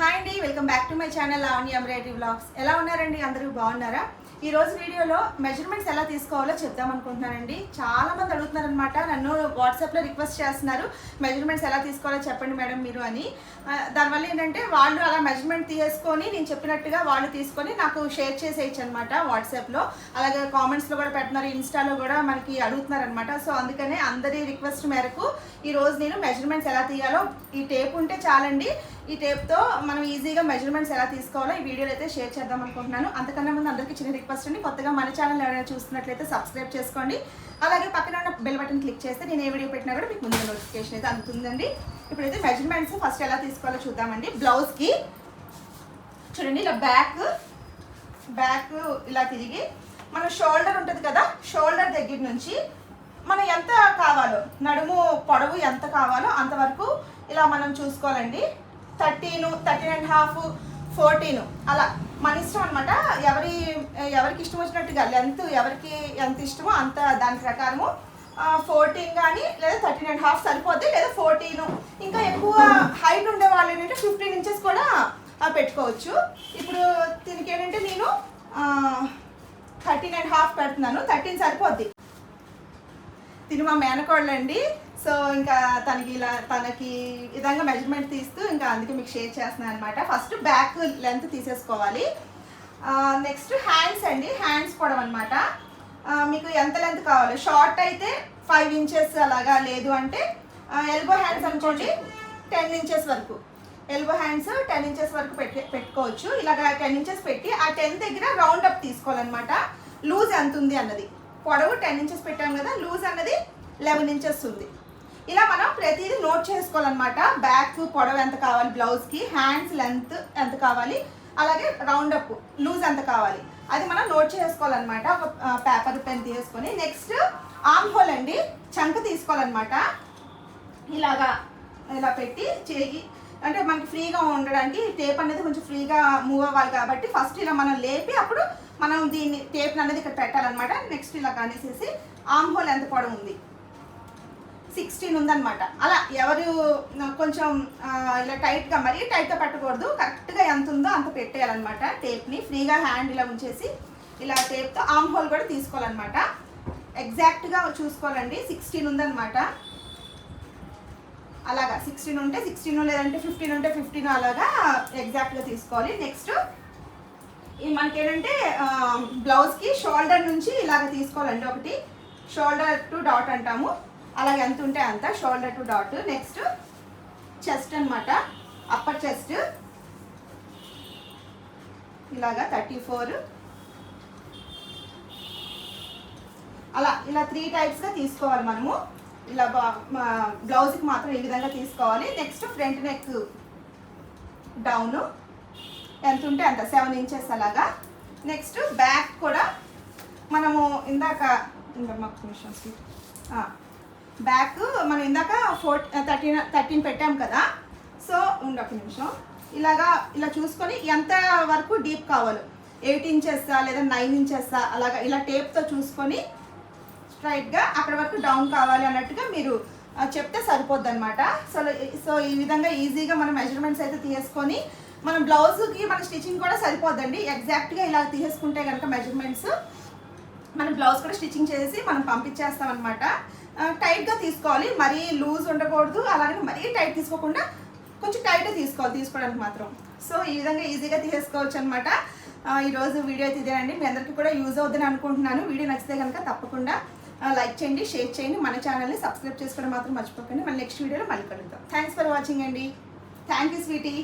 Hi అండి welcome back to my channel Lavanya Amareti blogs ఎలా ఉన్నారండి? అందరూ బాగున్నారా? ఈ రోజు వీడియోలో మెజర్మెంట్స్ ఎలా తీసుకోవాలో చెప్దాం అనుకుంటున్నానండి. చాలా మంది అడుగుతున్నారనమాట నన్ను వాట్సాప్లో రిక్వెస్ట్ చేస్తున్నారు మెజర్మెంట్స్ ఎలా తీసుకోవాలో చెప్పండి మేడం మీరు అని. దానివల్ల ఏంటంటే వాళ్ళు అలా మెజర్మెంట్ తీసుకొని నేను చెప్పినట్టుగా వాళ్ళు తీసుకొని నాకు షేర్ చేసేయచ్చు అనమాట వాట్సాప్లో అలాగే కామెంట్స్లో కూడా పెడుతున్నారు ఇన్స్టాలో కూడా మనకి అడుగుతున్నారనమాట సో అందుకనే అందరి రిక్వెస్ట్ మేరకు ఈరోజు నేను మెజర్మెంట్స్ ఎలా తీయాలో ఈ టేప్ ఉంటే చాలండి. ఈ టేప్తో మనం ఈజీగా మెజర్మెంట్స్ ఎలా తీసుకోవాలో ఈ వీడియోలో అయితే షేర్ చేద్దాం అనుకుంటున్నాను. అంతకన్నా ముందు అందరికీ చిన్న రిక్వెస్ట్ అండి. కొత్తగా మన ఛానల్ ఎవరైనా చూస్తున్నట్లయితే సబ్స్క్రైబ్ చేసుకోండి. అలాగే పక్కన ఉన్న బెల్ బటన్ క్లిక్ చేస్తే నేను ఏ వీడియో పెట్టినా కూడా మీకు ముందు నోటిఫికేషన్ అయితే అందుతుందండి. ఇప్పుడైతే మెజర్మెంట్స్ ఫస్ట్ ఎలా తీసుకోవాలో చూద్దామండి. బ్లౌజ్కి చూడండి ఇలా బ్యాక్ బ్యాక్ ఇలా తిరిగి మన షోల్డర్ ఉంటుంది కదా షోల్డర్ దగ్గర నుంచి మనం ఎంత కావాలో నడుము పొడవు ఎంత కావాలో అంతవరకు ఇలా మనం చూసుకోవాలండి. Thirteen thirteen and half fourteen. అలా మన ఇష్టం అనమాట ఎవరి ఎవరికి ఇష్టం వచ్చినట్టుగా లెంత్ ఎవరికి ఎంత ఇష్టమో అంత దాని ప్రకారము ఫోర్టీన్ కానీ లేదా థర్టీన్ అండ్ హాఫ్ సరిపోద్ది లేదా ఫోర్టీన్. ఇంకా ఎక్కువ హైట్ ఉండే వాళ్ళు ఏంటంటే ఫిఫ్టీన్ ఇంచెస్ కూడా పెట్టుకోవచ్చు. ఇప్పుడు దీనికి ఏంటంటే నేను థర్టీన్ అండ్ హాఫ్ పెడుతున్నాను. థర్టీన్ సరిపోద్ది. తిని మా మేనకోళ్ళండి సో ఇంకా తనకి ఇలా తనకి విధంగా మెజర్మెంట్ తీస్తూ ఇంకా అందుకే మీకు షేర్ చేస్తున్నాను అనమాట ఫస్ట్ బ్యాక్ లెంత్ తీసేసుకోవాలి. నెక్స్ట్ హ్యాండ్స్ అండి. హ్యాండ్స్ పొడవు అనమాట మీకు ఎంత లెంత్ కావాలి. షార్ట్ అయితే ఫైవ్ ఇంచెస్ అలాగా లేదు అంటే ఎల్బో హ్యాండ్స్ అనుకోండి టెన్ ఇంచెస్ వరకు. ఎల్బో హ్యాండ్స్ టెన్ ఇంచెస్ వరకు పెట్టి పెట్టుకోవచ్చు. ఇలాగ టెన్ ఇంచెస్ పెట్టి ఆ టెన్ దగ్గర రౌండ్ అప్ తీసుకోవాలన్నమాట. లూజ్ ఎంత ఉంది అన్నది. పొడవు టెన్ ఇంచెస్ పెట్టాం కదా లూజ్ అన్నది లెవెన్ ఇంచెస్ ఉంది. ఇలా మనం ప్రతిదీ నోట్ చేసుకోవాలన్నమాట. బ్యాక్ పొడవు ఎంత కావాలి బ్లౌజ్కి హ్యాండ్స్ లెంత్ ఎంత కావాలి అలాగే రౌండ్ అప్ లూజ్ ఎంత కావాలి. అది మనం నోట్ చేసుకోవాలన్నమాట. ఒక పేపర్ పెన్ తీసుకొని నెక్స్ట్ ఆమ్ హోల్ అండి చంక తీసుకోవాలన్నమాట. ఇలాగా ఇలా పెట్టి చేయి అంటే మనకి ఫ్రీగా ఉండడానికి టేప్ అనేది కొంచెం ఫ్రీగా మూవ్ అవ్వాలి కాబట్టి ఫస్ట్ ఇలా మనం లేపి అప్పుడు మనం దీన్ని టేప్ అనేది ఇక్కడ పెట్టాలన్నమాట. నెక్స్ట్ ఇలా కనేసేసి ఆమ్ హోల్ ఎంత పొడవు ఉంది. సిక్స్టీన్ ఉందన్నమాట. అలా ఎవరు కొంచెం ఇలా టైట్గా మరీ టైట్గా పెట్టకూడదు. కరెక్ట్గా ఎంత ఉందో అంత పెట్టేయాలన్నమాట టేప్ని. ఫ్రీగా హ్యాండ్ ఇలా ఉంచేసి ఇలా టేప్తో ఆమ్ హోల్ కూడా తీసుకోవాలన్నమాట. ఎగ్జాక్ట్గా చూసుకోవాలండి. సిక్స్టీన్ ఉందన్నమాట. అలాగా సిక్స్టీన్ ఉంటే సిక్స్టీన్ లేదంటే ఫిఫ్టీన్ ఉంటే ఫిఫ్టీన్ అలాగా ఎగ్జాక్ట్గా తీసుకోవాలి. నెక్స్ట్ ఈ మనకి ఏంటంటే బ్లౌజ్కి షోల్డర్ నుంచి ఇలాగ తీసుకోవాలండి ఒకటి. షోల్డర్ టు డాట్ అంటాము. అలాగే ఎంత ఉంటే అంత shoulder to dot next chest అన్నమాట అప్పర్ చెస్ట్ ఇలాగా థర్టీ ఫోర్ అలా ఇలా త్రీ టైప్స్గా తీసుకోవాలి మనము ఇలా బ్లౌజ్కి మాత్రం ఈ విధంగా తీసుకోవాలి నెక్స్ట్ ఫ్రంట్ నెక్ డౌన్ ఎంత ఉంటే అంత సెవెన్ ఇంచెస్ అలాగా నెక్స్ట్ బ్యాక్ కూడా మనము ఇందాక ఇంకా మాకు నిమిషం బ్యాక్ మనం ఇందాక ఫోర్ థర్టీన్ థర్టీన్ పెట్టాం కదా. సో ఉండొక నిమిషం. ఇలాగా ఇలా చూసుకొని ఎంత వరకు డీప్ కావాలో? ఎయిట్ ఇంచెస్సా లేదా నైన్ ఇంచెస్సా అలాగా ఇలా టేప్తో చూసుకొని స్ట్రైట్గా అక్కడ వరకు డౌన్ కావాలి అన్నట్టుగా మీరు చెప్తే సరిపోద్ది అనమాట సో సో ఈ విధంగా ఈజీగా మనం మెజర్మెంట్స్ అయితే తీసుకొని మనం బ్లౌజ్కి మన స్టిచ్చింగ్ కూడా సరిపోద్దండి. ఎగ్జాక్ట్గా ఇలా తీసేసుకుంటే కనుక మెజర్మెంట్స్ మనం బ్లౌజ్ కూడా స్టిచ్చింగ్ చేసి మనం పంపించేస్తాం అనమాట టైట్గా తీసుకోవాలి. మరీ లూజ్ ఉండకూడదు. అలాగే మరీ టైట్ తీసుకోకుండా కొంచెం టైట్గా తీసుకోవాలి తీసుకోవడానికి మాత్రం. సో ఈ విధంగా ఈజీగా తీసేసుకోవచ్చు అనమాట ఈరోజు వీడియో అయితే ఇదేనండి. మీ అందరికీ కూడా యూజ్ అవుతుందని అనుకుంటున్నాను. వీడియో నచ్చితే కనుక తప్పకుండా లైక్ చేయండి షేర్ చేయండి. మన ఛానల్ని సబ్స్క్రైబ్ చేసుకోవడం మాత్రం మర్చిపోకండి. మన నెక్స్ట్ వీడియోలో మళ్ళీ కలుద్దాం. థ్యాంక్స్ ఫర్ వాచింగ్ అండి. Thank you sweetie